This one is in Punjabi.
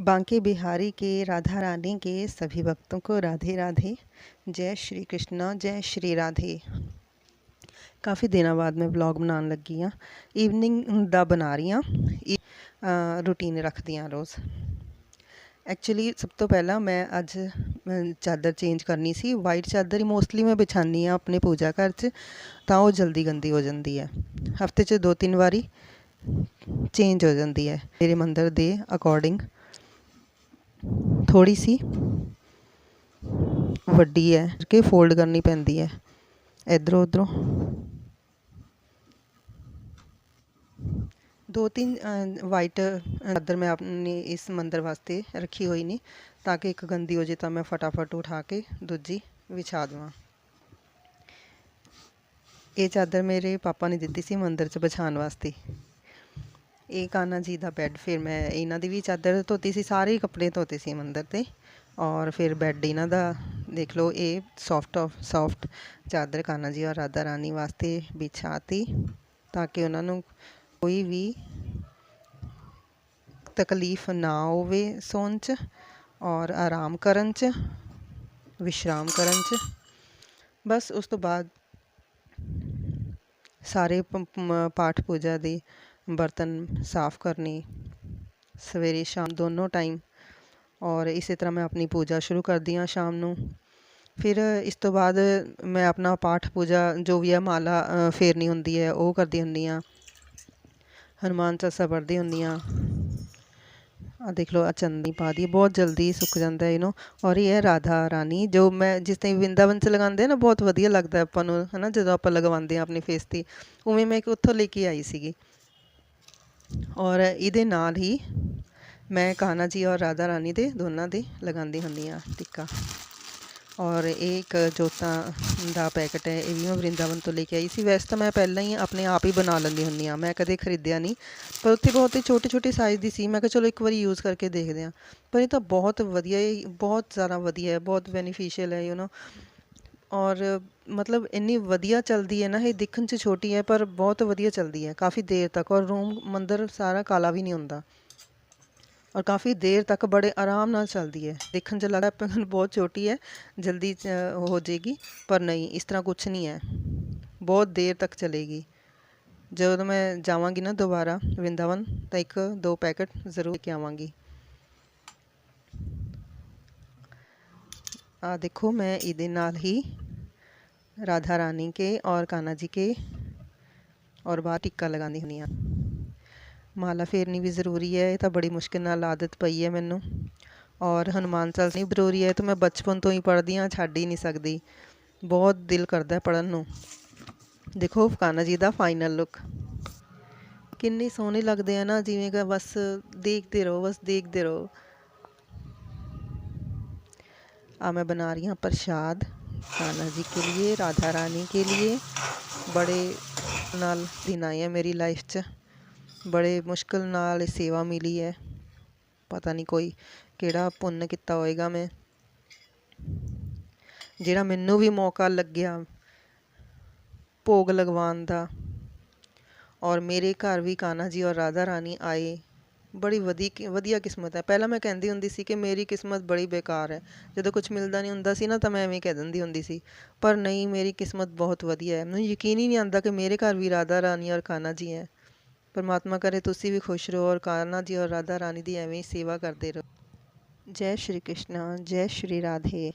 बांके बिहारी के राधा रानी के सभी भक्तों को राधे राधे ਜੈ ਸ਼੍ਰੀ ਕ੍ਰਿਸ਼ਨਾ ਜੈ ਸ਼੍ਰੀ ਰਾਧੇ ਕਾਫੀ ਦਿਨਾਂ ਬਾਅਦ ਮੈਂ ਵਲੌਗ ਬਣਾਉਣ ਲੱਗੀ ਆ ਈਵਨਿੰਗ ਦਾ ਬਣਾ ਰਹੀ ਆ ਰੂਟੀਨ ਰੱਖਦੀ ਆ ਰੋਜ਼ ਐਕਚੁਅਲੀ ਸਭ ਤੋਂ ਪਹਿਲਾਂ ਮੈਂ ਅੱਜ ਅ, ਚਾਦਰ ਚੇਂਜ ਕਰਨੀ ਸੀ ਵਾਈਟ ਚਾਦਰ ਹੀ ਮੋਸਟਲੀ ਮੈਂ ਵਿਛਾਨੀ ਆ ਆਪਣੇ ਪੂਜਾ ਘਰ 'ਚ ਤਾਂ ਉਹ ਜਲਦੀ ਗੰਦੀ ਹੋ ਜਾਂਦੀ ਹੈ ਹਫਤੇ 'ਚ ਦੋ ਤਿੰਨ ਵਾਰੀ ਚੇਂਜ ਹੋ ਜਾਂਦੀ ਹੈ ਮੇਰੇ ਮੰਦਰ ਦੇ ਅਕੋਰਡਿੰਗ ਥੋੜੀ ਸੀ। ਵੱਡੀ ਹੈ ਕਿ ਫੋਲਡ ਕਰਨੀ ਪੈਂਦੀ ਹੈ ਇਧਰੋਂ, ਉਧਰੋਂ। ਦੋ ਤਿੰਨ ਵਾਈਟ ਚਾਦਰ ਮੈਂ ਆਪਣੀ ਇਸ ਮੰਦਰ ਵਾਸਤੇ ਰੱਖੀ ਹੋਈ ਨੇ, ਤਾਂ ਕਿ ਇੱਕ ਗੰਦੀ ਹੋ ਜੇ ਤਾਂ ਮੈਂ ਫਟਾਫਟ ਉਠਾ ਕੇ ਦੂਜੀ ਵਿਛਾ ਦੇਵਾਂ। ਇਹ ਚਾਦਰ ਮੇਰੇ ਪਾਪਾ ਨੇ ਦਿੱਤੀ ਸੀ ਮੰਦਰ 'ਚ ਵਿਛਾਉਣ ਵਾਸਤੇ। ਇਹ ਕਾਨਾ ਜੀ ਦਾ ਬੈੱਡ ਫਿਰ ਮੈਂ ਇਹਨਾਂ ਦੀ ਵੀ ਚਾਦਰ ਧੋਤੀ ਸੀ, ਸਾਰੇ ਕੱਪੜੇ ਧੋਤੇ ਸੀ ਮੰਦਰ ਤੇ ਔਰ ਫਿਰ ਬੈੱਡ ਇਹਨਾਂ ਦਾ, ਦੇਖ ਲਓ, ਇਹ ਸੌਫਟ ਸੌਫਟ ਚਾਦਰ ਕਾਨਾ ਜੀ ਔਰ ਰਾਧਾ ਰਾਣੀ ਵਾਸਤੇ ਵਿਛਾਤੀ, ਤਾਂ ਕਿ ਉਹਨਾਂ ਨੂੰ ਕੋਈ ਵੀ ਤਕਲੀਫ ਨਾ ਹੋਵੇ ਸੌਣ 'ਚ ਔਰ ਆਰਾਮ ਕਰਨ 'ਚ, ਵਿਸ਼ਰਾਮ ਕਰਨ 'ਚ। ਬਸ ਉਸ ਤੋਂ ਬਾਅਦ ਸਾਰੇ ਪਾਠ ਪੂਜਾ ਦੇ ਬਰਤਨ ਸਾਫ਼ ਕਰਨੇ, ਸਵੇਰੇ ਸ਼ਾਮ ਦੋਨੋਂ ਟਾਈਮ ਔਰ ਇਸੇ ਤਰ੍ਹਾਂ ਮੈਂ ਆਪਣੀ ਪੂਜਾ ਸ਼ੁਰੂ ਕਰਦੀ ਹਾਂ ਸ਼ਾਮ ਨੂੰ। ਫਿਰ ਇਸ ਤੋਂ ਬਾਅਦ ਮੈਂ ਆਪਣਾ ਪਾਠ ਪੂਜਾ ਜੋ ਵੀ ਹੈ ਮਾਲਾ ਫੇਰਨੀ ਹੁੰਦੀ ਹੈ ਉਹ ਕਰਦੀ ਹੁੰਦੀ ਹਾਂ। ਹਨੂੰਮਾਨ ਚਾਲੀਸਾ ਪੜ੍ਹਦੀ ਹੁੰਦੀ ਹਾਂ। ਆ ਦੇਖ ਲਓ ਆ ਚੰਦਨੀ ਪਾ ਦੀ ਬਹੁਤ ਜਲਦੀ ਸੁੱਕ ਜਾਂਦਾ ਹੈ ਇਹਨੂੰ ਔਰ ਇਹ ਹੈ ਰਾਧਾ ਰਾਣੀ, ਜੋ ਮੈਂ ਜਿਸ ਤਰ੍ਹਾਂ ਵਿੰਦਾਵਨ ਚ ਲਗਾਉਂਦੇ ਆ ਨਾ, ਬਹੁਤ ਵਧੀਆ ਲੱਗਦਾ ਆਪਾਂ ਨੂੰ, ਹਨਾ, ਜਦੋਂ ਆਪਾਂ ਲਗਵਾਉਂਦੇ ਆ ਆਪਣੇ ਫੇਸ ਤੇ। ਉਵੇਂ ਮੈਂ ਇੱਕ ਉੱਥੋਂ ਲੈ ਕੇ ਆਈ ਸੀਗੀ। ਔਰ ਇਹਦੇ ਨਾਲ ਹੀ ਮੈਂ ਕਾਨਾ ਜੀ ਔਰ ਰਾਧਾ ਰਾਣੀ ਦੇ ਦੋਨਾਂ ਦੇ ਲਗਾਉਂਦੀ ਹੁੰਦੀ ਆ ਟਿੱਕਾ। ਔਰ ਇਹ ਇੱਕ ਜੋਤਾਂ ਦਾ ਪੈਕਟ ਹੈ, ਇਹ ਵੀ ਮੈਂ ਵਰਿੰਦਾਵਨ ਤੋਂ ਲੈ ਕੇ ਆਈ ਸੀ। ਵੈਸੇ ਤਾਂ ਮੈਂ ਪਹਿਲਾਂ ਹੀ ਆਪਣੇ ਆਪ ਹੀ ਬਣਾ ਲੈਂਦੀ ਹੁੰਦੀ ਆ ਮੈਂ ਕਦੇ ਖਰੀਦਿਆ ਨਹੀਂ। ਪਰ ਉੱਥੇ ਬਹੁਤ ਹੀ ਛੋਟੇ ਛੋਟੇ ਸਾਈਜ਼ ਦੀ ਸੀ, ਮੈਂ ਕਿਹਾ ਚਲੋ ਇੱਕ ਵਾਰੀ ਯੂਜ਼ ਕਰਕੇ ਦੇਖਦੇ ਹਾਂ। ਪਰ ਇਹ ਤਾਂ ਬਹੁਤ ਵਧੀਆ ਹੈ, ਬਹੁਤ ਜ਼ਿਆਦਾ ਵਧੀਆ ਹੈ, ਬਹੁਤ ਬੈਨੀਫੀਸ਼ੀਅਲ ਹੈ ਯੂ نو ਔਰ ਮਤਲਬ ਇੰਨੀ ਵਧੀਆ ਚੱਲਦੀ ਹੈ ਨਾ, ਇਹ ਦੇਖਣ 'ਚ ਛੋਟੀ ਹੈ, ਪਰ ਬਹੁਤ ਵਧੀਆ ਚੱਲਦੀ ਹੈ, ਕਾਫੀ ਦੇਰ ਤੱਕ ਔਰ ਰੂਮ ਮੰਦਰ ਸਾਰਾ ਕਾਲਾ ਵੀ ਨਹੀਂ ਹੁੰਦਾ। ਔਰ ਕਾਫੀ ਦੇਰ ਤੱਕ ਬੜੇ ਆਰਾਮ ਨਾਲ ਚੱਲਦੀ ਹੈ। ਦੇਖਣ 'ਚ ਲੱਗਦਾ ਆਪਾਂ ਬਹੁਤ ਛੋਟੀ ਹੈ, ਜਲਦੀ ਹੋ ਜਾਏਗੀ, ਪਰ ਨਹੀਂ, ਇਸ ਤਰ੍ਹਾਂ ਕੁਝ ਨਹੀਂ ਹੈ। ਬਹੁਤ ਦੇਰ ਤੱਕ ਚਲੇਗੀ। ਜਦੋਂ ਮੈਂ ਜਾਵਾਂਗੀ ਨਾ ਦੁਬਾਰਾ ਵਰਿੰਦਾਵਨ, ਤਾਂ ਇੱਕ ਦੋ ਪੈਕਟ ਜ਼ਰੂਰ ਲੈ ਕੇ ਆਵਾਂਗੀ। ਆ ਦੇਖੋ, ਮੈਂ ਇਹਦੇ ਨਾਲ ਹੀ ਰਾਧਾ ਰਾਣੀ ਕੇ ਔਰ ਕਾਨਾ ਜੀ ਕੇ ਔਰ ਬਾਹਰ ਟਿੱਕਾ ਲਗਾਉਂਦੀ ਹੁੰਦੀ ਆ ਮਾਲਾ ਫੇਰਨੀ ਵੀ ਜ਼ਰੂਰੀ ਹੈ ਇਹ ਤਾਂ ਬੜੀ ਮੁਸ਼ਕਿਲ ਨਾਲ ਆਦਤ ਪਈ ਹੈ ਮੈਨੂੰ ਔਰ ਹਨੂਮਾਨ ਚਾਲੀਸਾ ਨਹੀਂ ਜ਼ਰੂਰੀ ਹੈ ਤਾਂ ਮੈਂ ਬਚਪਨ ਤੋਂ ਹੀ ਪੜ੍ਹਦੀ ਆ ਛੱਡ ਹੀ ਨਹੀਂ ਸਕਦੀ ਬਹੁਤ ਦਿਲ ਕਰਦਾ ਪੜਨ ਨੂੰ ਦੇਖੋ ਫਕਾਨਾ ਜੀ ਦਾ ਫਾਈਨਲ ਲੁੱਕ ਕਿੰਨੇ ਸੋਹਣੇ ਲੱਗਦੇ ਆ ਨਾ ਜਿਵੇਂ ਕਿ ਬਸ ਦੇਖਦੇ ਰਹੋ ਬਸ ਦੇਖਦੇ ਰਹੋ ਆ ਮੈਂ ਬਣਾ ਰਹੀ ਹਾਂ ਪ੍ਰਸ਼ਾਦ ਕਾਨਾ ਜੀ ਕੇ लिए, राधा रानी के लिए ਬੜੇ ਨਾਲ ਦਿਨ ਆਏ ਹੈ ਮੇਰੀ ਲਾਈਫ 'ਚ ਬੜੇ ਮੁਸ਼ਕਲ ਨਾਲ ਸੇਵਾ ਮਿਲੀ ਹੈ ਪਤਾ ਨਹੀਂ ਕੋਈ ਕਿਹੜਾ ਪੁੰਨ ਕੀਤਾ ਹੋਏਗਾ ਮੈਂ ਜਿਹੜਾ ਮੈਨੂੰ ਵੀ ਮੌਕਾ ਲੱਗਿਆ ਭੋਗ ਲਗਵਾਉਣ ਦਾ ਔਰ ਮੇਰੇ ਘਰ ਵੀ ਕਾਨਾ ਜੀ ਔਰ ਰਾਧਾ ਰਾਣੀ ਆਏ ਬੜੀ ਵਧੀ ਵਧੀਆ ਕਿਸਮਤ ਹੈ। ਪਹਿਲਾਂ ਮੈਂ ਕਹਿੰਦੀ ਹੁੰਦੀ ਸੀ ਕਿ ਮੇਰੀ ਕਿਸਮਤ ਬੜੀ ਬੇਕਾਰ ਹੈ। ਜਦੋਂ ਕੁਝ ਮਿਲਦਾ ਨਹੀਂ ਹੁੰਦਾ ਸੀ ਨਾ, ਤਾਂ ਮੈਂ ਐਵੇਂ ਕਹਿ ਦਿੰਦੀ ਹੁੰਦੀ ਸੀ। ਪਰ ਨਹੀਂ, ਮੇਰੀ ਕਿਸਮਤ ਬਹੁਤ ਵਧੀਆ ਹੈ। ਮੈਨੂੰ ਯਕੀਨ ਹੀ ਨਹੀਂ ਆਉਂਦਾ ਕਿ ਮੇਰੇ ਘਰ ਵੀ ਰਾਧਾ, ਰਾਣੀ ਔਰ ਕਾਨਾ ਜੀ ਹੈ। ਪਰਮਾਤਮਾ ਕਰੇ ਤੁਸੀਂ ਵੀ ਖੁਸ਼ ਰਹੋ ਔਰ ਕਾਨਾ ਜੀ ਔਰ ਰਾਧਾ, ਰਾਣੀ ਦੀ ਐਵੇਂ ਹੀ ਸੇਵਾ ਕਰਦੇ ਰਹੋ। ਜੈ ਸ਼੍ਰੀ ਕ੍ਰਿਸ਼ਨ, ਜੈ ਸ਼੍ਰੀ ਰਾਧੇ।